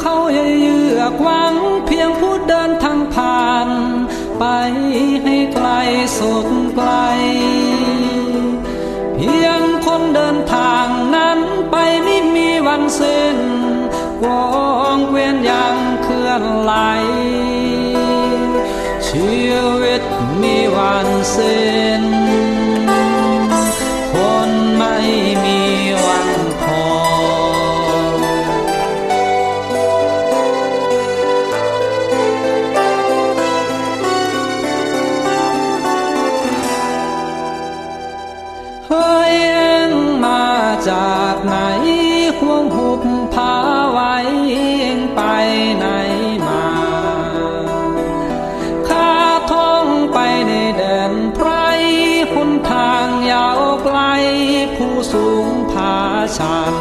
เขาอย่าเยือกหวังเพียงผู้เดินทางผ่าน ไปให้ไกลสุดไกล เพียงคนเดินทางนั้นไปไม่มีวันสิ้นวงเวียนยังเคลื่อนไหลชีวิตมีวันสิ้น เฮ้ยเอ็งมาจากไหนห่วงหุบพาไว้เอ็งไปไหนมาข้าท่องไปในแดนไพรหนทางยาวไกลผู้สูงผาชัน